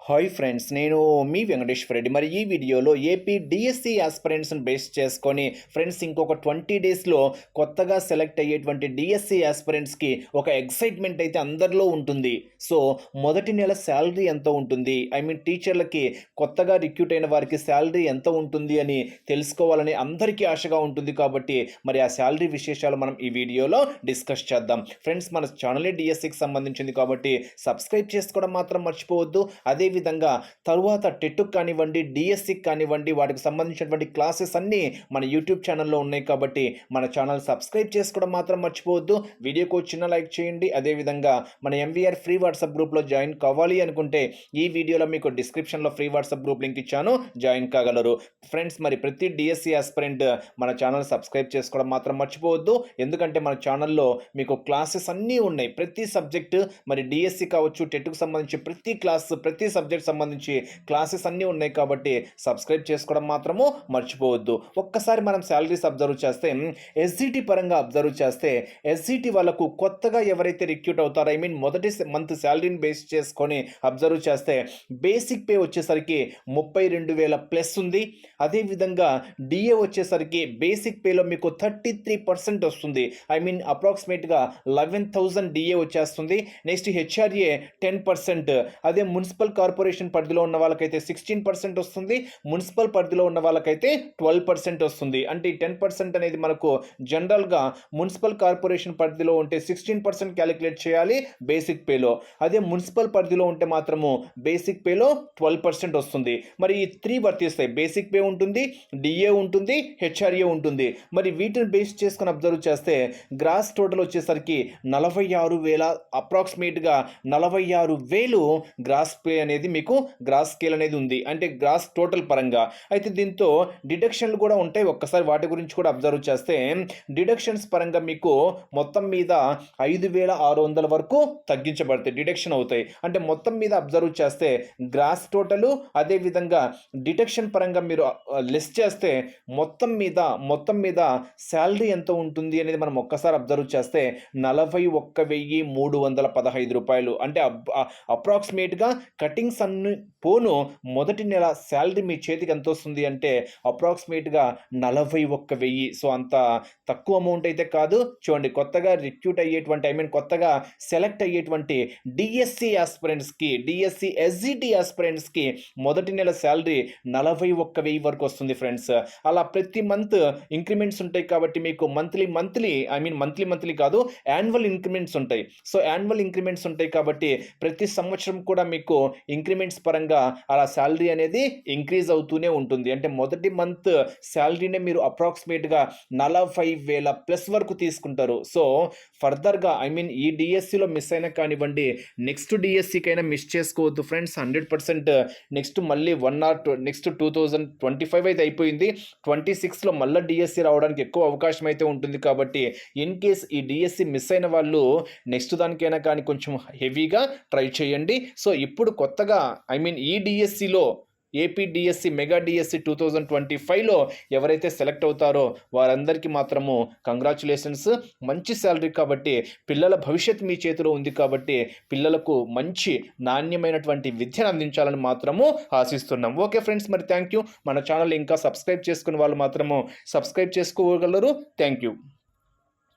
Hi friends నేను మీ వెంకటేశ్వర రెడ్డి. మరి ఈ వీడియోలో ఏపీ డిఎస్సి ఆస్పిరెంట్స్ని బేస్ చేసుకొని ఫ్రెండ్స్ ఇంకొక ట్వంటీ డేస్లో కొత్తగా సెలెక్ట్ అయ్యేటువంటి డిఎస్సి ఆస్పిరెంట్స్కి ఒక ఎక్సైట్మెంట్ అయితే అందరిలో ఉంటుంది. సో మొదటి నెల శాలరీ ఎంత ఉంటుంది? ఐ మీన్ టీచర్లకి కొత్తగా రిక్రూట్ అయిన వారికి శాలరీ ఎంత ఉంటుంది అని తెలుసుకోవాలని అందరికీ ఆశగా ఉంటుంది కాబట్టి మరి ఆ శాలరీ విశేషాలు మనం ఈ వీడియోలో డిస్కస్ చేద్దాం. ఫ్రెండ్స్ మన ఛానలే డిఎస్సికి సంబంధించింది కాబట్టి సబ్స్క్రైబ్ చేసుకోవడం మాత్రం మర్చిపోవద్దు. అదేవిధంగా తరువాత టెట్టుకు కానివ్వండి డిఎస్సికి కానివ్వండి వాటికి సంబంధించినటువంటి క్లాసెస్ అన్నీ మన యూట్యూబ్ ఛానల్లో ఉన్నాయి కాబట్టి మన ఛానల్ సబ్స్క్రైబ్ చేసుకోవడం మాత్రం మర్చిపోవద్దు. వీడియోకు చిన్న లైక్ చేయండి. అదేవిధంగా మన ఎంవీఆర్ ఫ్రీ వాట్సాప్ గ్రూప్లో జాయిన్ కావాలి అనుకుంటే ఈ వీడియోలో మీకు డిస్క్రిప్షన్లో ఫ్రీ వాట్సాప్ గ్రూప్ లింక్ ఇచ్చాను. జాయిన్ కాగలరు. ఫ్రెండ్స్ మరి ప్రతి డిఎస్సి ఆస్పిరెంట్ మన ఛానల్ సబ్స్క్రైబ్ చేసుకోవడం మాత్రం మర్చిపోవద్దు. ఎందుకంటే మన ఛానల్లో మీకు క్లాసెస్ అన్నీ ఉన్నాయి. ప్రతి సబ్జెక్టు మరి డిఎస్సి కావచ్చు టెట్కు సంబంధించి ప్రతి క్లాస్ ప్రతి సబ్జెక్ట్ సంబంధించి క్లాసెస్ అన్నీ ఉన్నాయి కాబట్టి సబ్స్క్రైబ్ చేసుకోవడం మాత్రము మర్చిపోవద్దు. ఒక్కసారి మనం శాలరీస్ అబ్జర్వ్ చేస్తే ఎస్జిటి పరంగా అబ్జర్వ్ చేస్తే ఎస్జిటి వాళ్ళకు కొత్తగా ఎవరైతే రిక్రూట్ అవుతారో ఐ మీన్ మొదటి మంత్ శాలరీని బేస్ చేసుకొని అబ్జర్వ్ చేస్తే బేసిక్ పే వచ్చేసరికి ముప్పై రెండు వేల ప్లస్ ఉంది. అదేవిధంగా డిఏ వచ్చేసరికి బేసిక్ పేలో మీకు థర్టీ త్రీ పర్సెంట్ వస్తుంది. ఐ మీన్ అప్రాక్సిమేట్గా లెవెన్ థౌజండ్ డిఏ వచ్చేస్తుంది. Next HRA ten percent. అదే మున్సిపల్ కార్పొరేషన్ పరిధిలో ఉన్న వాళ్ళకైతే సిక్స్టీన్ పర్సెంట్ వస్తుంది మున్సిపల్ పరిధిలో ఉన్న వాళ్ళకైతే ట్వెల్వ్ పర్సెంట్ వస్తుంది. అంటే ఈ టెన్ పర్సెంట్ అనేది మనకు జనరల్గా మున్సిపల్ కార్పొరేషన్ పరిధిలో ఉంటే సిక్స్టీన్ పర్సెంట్ క్యాలిక్యులేట్ చేయాలి బేసిక్ పేలో. అదే మున్సిపల్ పరిధిలో ఉంటే మాత్రము బేసిక్ పేలో ట్వెల్వ్ పర్సెంట్ వస్తుంది. మరి ఈ త్రీ వర్తిస్తాయి. బేసిక్ పే ఉంటుంది డిఏ ఉంటుంది హెచ్ఆర్ఏ ఉంటుంది. మరి వీటిని బేస్ చేసుకుని అబ్జర్వ్ చేస్తే గ్రాస్ టోటల్ వచ్చేసరికి నలభై ఆరు వేల అప్రాక్సిమేట్గా నలభై ఆరు వేలు గ్రాస్ పే అనేది మీకు గ్రాస్ స్కేల్ అనేది ఉంది. అంటే గ్రాస్ టోటల్ పరంగా. అయితే దీంతో డిడక్షన్లు కూడా ఉంటాయి. ఒక్కసారి వాటి గురించి కూడా అబ్జర్వ్ చేస్తే డిడక్షన్స్ పరంగా మీకు మొత్తం మీద ఐదు వేల ఆరు వందల వరకు తగ్గించబడతాయి. డిడక్షన్ అవుతాయి. అంటే మొత్తం మీద అబ్జర్వ్ చేస్తే గ్రాస్ టోటల్ అదేవిధంగా డిటెక్షన్ పరంగా మీరు లెస్ చేస్తే మొత్తం మీద మొత్తం మీద శాలరీ ఎంత ఉంటుంది అనేది మనం ఒక్కసారి అబ్జర్వ్ చేస్తే నలభై ఒక్క వెయ్యి మూడు వందల పదహైదు రూపాయలు. అంటే అప్రాక్సిమేట్గా కటింగ్ కటింగ్స్ అన్ని పోను మొదటి నెల శాలరీ మీ చేతికి ఎంత వస్తుంది అంటే అప్రాక్సిమేట్గా నలభై ఒక్క వెయ్యి. సో అంత తక్కువ అమౌంట్ అయితే కాదు. చూడండి కొత్తగా రిక్రూట్ అయ్యేటువంటి ఐ మీన్ కొత్తగా సెలెక్ట్ అయ్యేటువంటి డిఎస్సి ఆస్పిరెంట్స్కి డిఎస్సి ఎస్జిటి ఆస్పిరెంట్స్కి మొదటి నెల శాలరీ నలభై ఒక్క వెయ్యి వరకు వస్తుంది ఫ్రెండ్స్ అలా ప్రతి మంత్ ఇంక్రిమెంట్స్ ఉంటాయి కాబట్టి మీకు monthly monthly I mean monthly monthly కాదు యాన్యువల్ ఇంక్రిమెంట్స్ ఉంటాయి. సో యాన్యువల్ ఇంక్రిమెంట్స్ ఉంటాయి కాబట్టి ప్రతి సంవత్సరం కూడా మీకు ఇంక్రిమెంట్స్ పరంగా అలా శాలరీ అనేది ఇంక్రీజ్ అవుతూనే ఉంటుంది. అంటే మొదటి మంత్ శాలరీనే మీరు అప్రాక్సిమేట్గా నలభై వేల ప్లస్ వరకు తీసుకుంటారు. సో ఫర్దర్గా ఐ మీన్ ఈ డిఎస్సిలో మిస్ అయినా కానివ్వండి నెక్స్ట్ డిఎస్సికైనా మిస్ చేసుకోవద్దు ఫ్రెండ్స్. హండ్రెడ్ పర్సెంట్ నెక్స్ట్ మళ్ళీ one or next two thousand twenty five అయితే అయిపోయింది. ట్వంటీ సిక్స్లో మళ్ళీ డిఎస్సి రావడానికి ఎక్కువ అవకాశం అయితే ఉంటుంది కాబట్టి ఇన్ కేస్ ఈ డిఎస్సి మిస్ అయిన వాళ్ళు నెక్స్ట్ దానికైనా కానీ కొంచెం హెవీగా ట్రై చేయండి. సో ఇప్పుడు కొత్త కొత్తగా ఐ మీన్ ఈ డిఎస్సిలో AP DSC mega DSC two thousand twenty ఫైవ్లో ఎవరైతే సెలెక్ట్ అవుతారో వారందరికీ మాత్రము కంగ్రాచులేషన్స్ మంచి శాలరీ కాబట్టి పిల్లల భవిష్యత్ మీ చేతిలో ఉంది కాబట్టి పిల్లలకు మంచి నాణ్యమైనటువంటి విద్యను అందించాలని మాత్రము ఆశిస్తున్నాం. ఓకే ఫ్రెండ్స్ మరి థ్యాంక్ యూ మన ఛానల్ ఇంకా సబ్స్క్రైబ్ చేసుకున్న వాళ్ళు మాత్రము సబ్స్క్రైబ్ చేసుకోగలరు. Thank you